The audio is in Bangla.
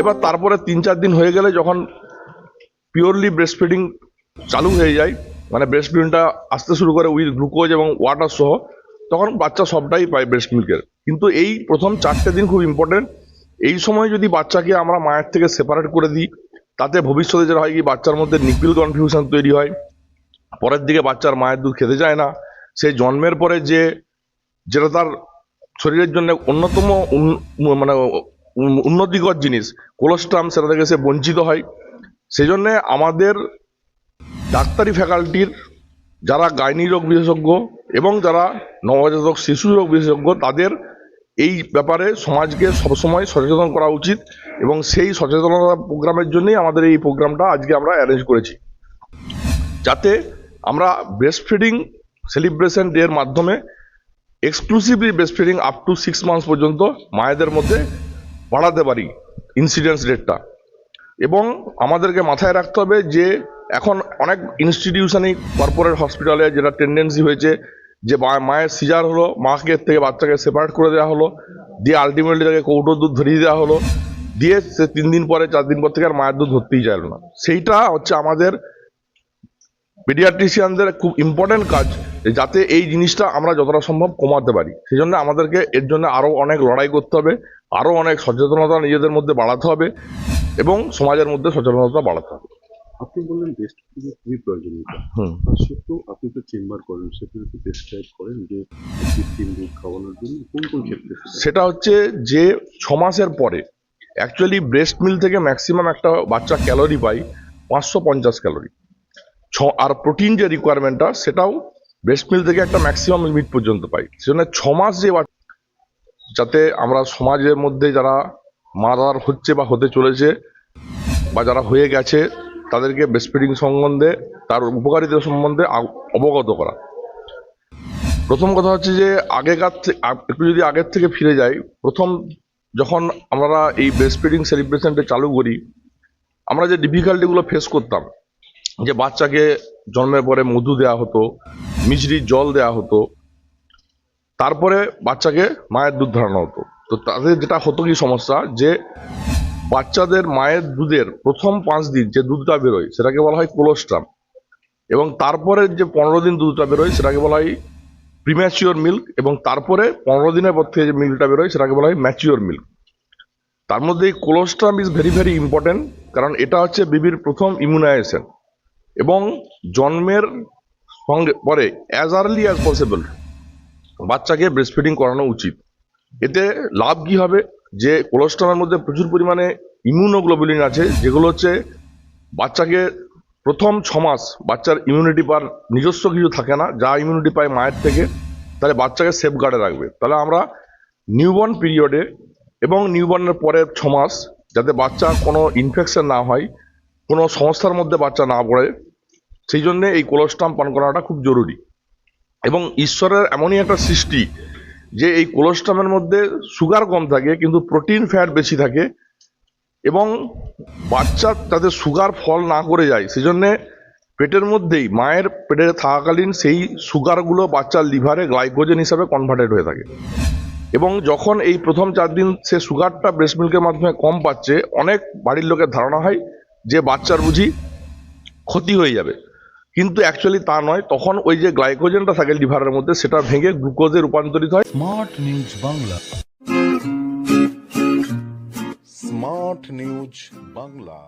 এবার তারপরে তিন চার দিন হয়ে গেলে যখন পিওরলি ব্রেস্ট ফিডিং চালু হয়ে যায় মানে ব্রেস্ট ফিডিংটা আসতে শুরু করে উইথ গ্লুকোজ এবং ওয়াটার সহ, তখন বাচ্চা সবটাই পায় ব্রেস্ট মিল্কের কিন্তু এই প্রথম চারটে দিন খুব ইম্পর্টেন্ট এই সময় যদি বাচ্চাকে আমরা মায়ের থেকে সেপারেট করে দিই, তাতে ভবিষ্যতে যেটা হয় কি, বাচ্চার মধ্যে নিপিল কনফিউশন তৈরি হয়, পরের দিকে বাচ্চার মায়ের দুধ খেতে চায় না, সেই জন্মের পরে যে, যেটা তার শরীরের জন্য অন্যতম মানে উন্নতিকর জিনিস। কোলেস্ট্রাম সেটা থেকে সে বঞ্চিত হয়। সেই জন্যে আমাদের ডাক্তারি ফ্যাকাল্টির যারা গাইনি রোগ বিশেষজ্ঞ এবং যারা নবজাতক শিশু রোগ বিশেষজ্ঞ, তাদের এই ব্যাপারে সমাজকে সবসময় সচেতন করা উচিত এবং সেই সচেতনতা প্রোগ্রামের জন্যই আমাদের এই প্রোগ্রামটা আজকে আমরা অ্যারেঞ্জ করেছি। যাতে আমরা ব্রেস্ট ফিডিং সেলিব্রেশন ডে এর মাধ্যমে exclusively breast feeding up to six months পর্যন্ত মায়েদের মধ্যে বাড়াতে পারি ইনসিডেন্স রেটটা এবং আমাদেরকে মাথায় রাখতে হবে যে এখন অনেক ইনস্টিটিউশনই কর্পোরেট হসপিটালে যেটা টেন্ডেন্সি হয়েছে যে মায়ের সিজার হলো, মাকে থেকে বাচ্চাকে সেপারেট করে দেওয়া হলো, দিয়ে আলটিমেটলি তাকে কৌটো দুধ ধরিয়ে দেওয়া হলো, দিয়ে সে তিন দিন পরে, চার দিন পর থেকে আর মায়ের দুধ ধরতেই চাইল না। সেইটা হচ্ছে আমাদের পেডিয়াট্রিশিয়ানদের খুব ইম্পর্টেন্ট কাজ যাতে এই জিনিসটা আমরা যতটা সম্ভব কমাতে পারি। সেই জন্য আমাদেরকে এর জন্য আরও অনেক লড়াই করতে হবে আরও অনেক সচেতনতা নিজেদের মধ্যে বাড়াতে হবে এবং সমাজের মধ্যে সচেতনতা বাড়াতে হবে। আপনি বললেন খুবই প্রয়োজনীয়তা সত্ত্বেও আপনি তো চেম্বার করেন সেখানে তো প্রেসক্রাইব করেন যে কৃত্রিম দুধ খাওয়ানোর জন্য কোন কোন ক্ষেত্রে সেটা? সেটা হচ্ছে যে ছ মাসের পরে অ্যাকচুয়ালি ব্রেস্ট মিল থেকে ম্যাক্সিমাম একটা বাচ্চা ক্যালোরি পাই পাঁচশো পঞ্চাশ ক্যালোরি ছ, আর প্রোটিন যে রিকোয়ারমেন্টটা সেটাও ব্রেস্ট মিল থেকে একটা ম্যাক্সিমাম লিমিট পর্যন্ত পাই। সেজন্য ছ মাস যে যাতে আমরা সমাজের মধ্যে যারা মাদার হচ্ছে বা হতে চলেছে বা যারা হয়ে গেছে, তাদেরকে ব্রেস্ট ফিডিং সম্বন্ধে, তার উপকারিতা সম্বন্ধে অবগত করা। প্রথম কথা হচ্ছে যে, আগেকার একটু যদি আগের থেকে ফিরে যাই, প্রথম যখন আমরা এই ব্রেস্ট ফিডিং সেলিব্রেশনটা চালু করি, আমরা যে ডিফিকাল্টিগুলো ফেস করতাম যে বাচ্চাকে জন্মের পরে মধু দেওয়া হতো, মিছরির জল দেওয়া হতো, তারপরে বাচ্চাকে মায়ের দুধ ধরানো হতো। তো তাদের যেটা হতো কি সমস্যা, যে বাচ্চাদের মায়ের দুধের প্রথম পাঁচ দিন যে দুধটা বেরোয়, সেটাকে বলা হয় কোলোস্ট্রাম এবং তারপরে যে পনেরো দিন দুধটা বেরোয়, সেটাকে বলা হয় প্রিম্যাচিওর মিল্ক এবং তারপরে পনেরো দিনের পর থেকে যে মিল্কটা বেরোয়, সেটাকে বলা হয় ম্যাচিওর মিল্ক তার মধ্যে এই colostrum is very very important কারণ এটা হচ্ছে বিবির প্রথম ইমিউনাইজেশন এবং জন্মের সঙ্গে পরে অ্যাজ আর্লি অ্যাজ পসিবল বাচ্চাকে ব্রেস্ট ফিডিং করানো উচিত। এতে লাভ কী হবে? যে কোলেস্ট্রলের মধ্যে প্রচুর পরিমাণে ইমিউনোগ্লোবুলিন আছে, যেগুলো হচ্ছে বাচ্চাকে প্রথম ছ মাস বাচ্চার ইমিউনিটি পার নিজস্ব কিছু থাকে না, যা ইমিউনিটি পায় মায়ের থেকে, তাহলে বাচ্চাকে সেফ গার্ডে রাখবে। তাহলে আমরা নিউবর্ন পিরিয়ডে এবং নিউবর্নের পরের ছ মাস, যাতে বাচ্চা কোনো ইনফেকশন না হয়, কোনো সমস্যার মধ্যে বাচ্চা না পড়ে সেই জন্যে এই কোলেস্ট্রাম পান করাটা খুব জরুরি। এবং ঈশ্বরের এমনই একটা সৃষ্টি যে এই কোলেস্ট্রামের মধ্যে সুগার কম থাকে, কিন্তু প্রোটিন ফ্যাট বেশি থাকে এবং বাচ্চা যাতে সুগার ফল না করে যায় সেজন্যে পেটের মধ্যেই, মায়ের পেটে থাকাকালীন সেই সুগারগুলো বাচ্চার লিভারে গ্লাইকোজেন হিসাবে কনভার্টেড হয়ে থাকে। এবং যখন এই প্রথম চার দিন সে সুগারটা ব্রেস্ট মিল্কের মাধ্যমে কম পাচ্ছে, অনেক বাড়ির লোকের ধারণা হয় যে বাচ্চার বুঝি ক্ষতি হয়ে যাবে। কিন্তু অ্যাকচুয়ালি তা নয়, তখন ওই যে গ্লাইকোজেনটা থাকে লিভারের মধ্যে, সেটা ভেঙে গ্লুকোজে রূপান্তরিত হয়। Smart news Bangla smart news Bangla